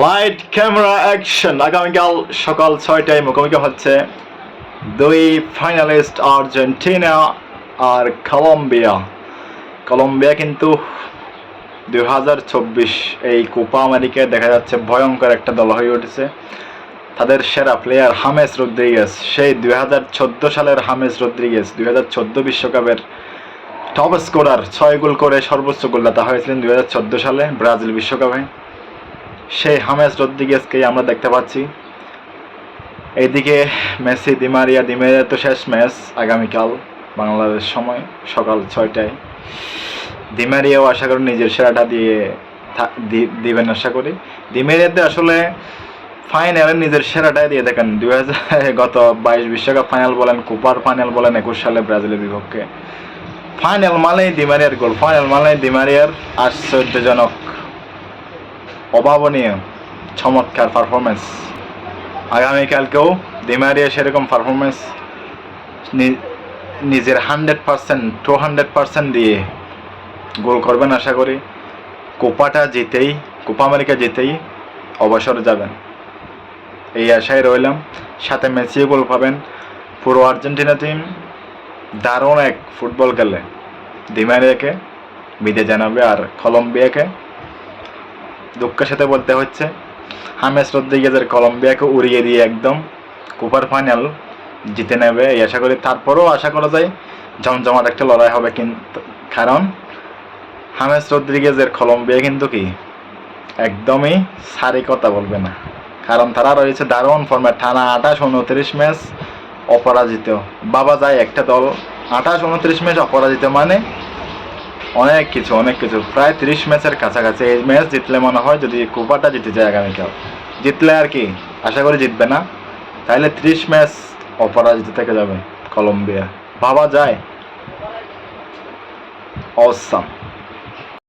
Light camera action আগামীকাল সকাল ছয়টায় মুখোমুখি হচ্ছে দুই ফাইনালিস্ট আর্জেন্টিনা আর কলম্বিয়া কলম্বিয়া কিন্তু দুই হাজার চব্বিশ এই কোপা আমেরিকায় দেখা যাচ্ছে ভয়ঙ্কর একটা দল হয়ে উঠেছে। তাদের সেরা প্লেয়ার হামেস রদ্রিগেস সেই দুই হাজার চোদ্দ সালের হামেস রদ্রিগেস দুই হাজার চোদ্দ বিশ্বকাপের টপ স্কোরার ছয় গোল করে সর্বোচ্চ গোলদাতা হয়েছিলেন দুই হাজার চোদ্দ সালে ব্রাজিল বিশ্বকাপে। সেই হামেস রদ্রিগেসকেই আমরা দেখতে পাচ্ছি। এইদিকে মেসি দিমারিয়া দিমেরিয়া তো শেষ ম্যাচ আগামীকাল বাংলাদেশ সময় সকাল ছয়টায়। দিমারিয়াও আশা করি নিজের সেরাটা দিয়ে দিবেন আশা করি। দিমেরিয়াতে আসলে ফাইনালে নিজের সেরাটাই দিয়ে দেখেন, দুই হাজার গত বাইশ বিশ্বকাপ ফাইনাল বলেন, কুপার ফাইনাল বলেন, একুশ সালে ব্রাজিলের বিপক্ষে। ফাইনাল মানেই দিমারিয়ার গোল, ফাইনাল মানেই দিমারিয়ার আশ্চর্যজনক অভাবনীয়, চমৎকার পারফরমেন্স আগামীকালকেও দিমারিয়া সেরকম পারফরমেন্স নিজের hundred percent to hundred percent দিয়ে গোল করবেন আশা করি। কোপাটা জিতেই, কোপা আমেরিকা জিতেই অবসর যাবেন। এই আশায় রইলাম। সাথে মেসিও গোল পাবেন। পুরো আর্জেন্টিনা টিম দারুণ এক ফুটবল খেলে। দিমারিয়াকে বিদে জানাবে আর কলম্বিয়াকে দুঃখের সাথে বলতে হচ্ছে, হামেস রদ্রিগেজের কলম্বিয়াকে উড়িয়ে দিয়ে একদম কুপার ফাইনাল জিতে নেবে। এই আশা করি তারপরেও আশা করা যায় জমজমাট একটা লড়াই হবে কিন্তু কারণ হামেস রদ্রিগেজের কলম্বিয়া কিন্তু কি একদমই সারি কথা বলবে না। কারণ তারা রয়েছে দারুণ ফর্মে টানা আঠাশ, উনত্রিশ ম্যাচ অপরাজিত। বাবা যায় একটা দল, আঠাশ, উনত্রিশ ম্যাচ অপরাজিত মানে অনেক কিছু অনেক কিছু। প্রায় তিরিশ ম্যাচের কাছাকাছি এই ম্যাচ জিতলে মনে হয় যদি কোপাটা জিতে যায় আগামীকাল। জিতলে আর কি, আশা করি জিতবে না। তাহলে তিরিশ ম্যাচ অপরাজিত থেকে যাবে কলম্বিয়া। ভাবা যায়। অসাম।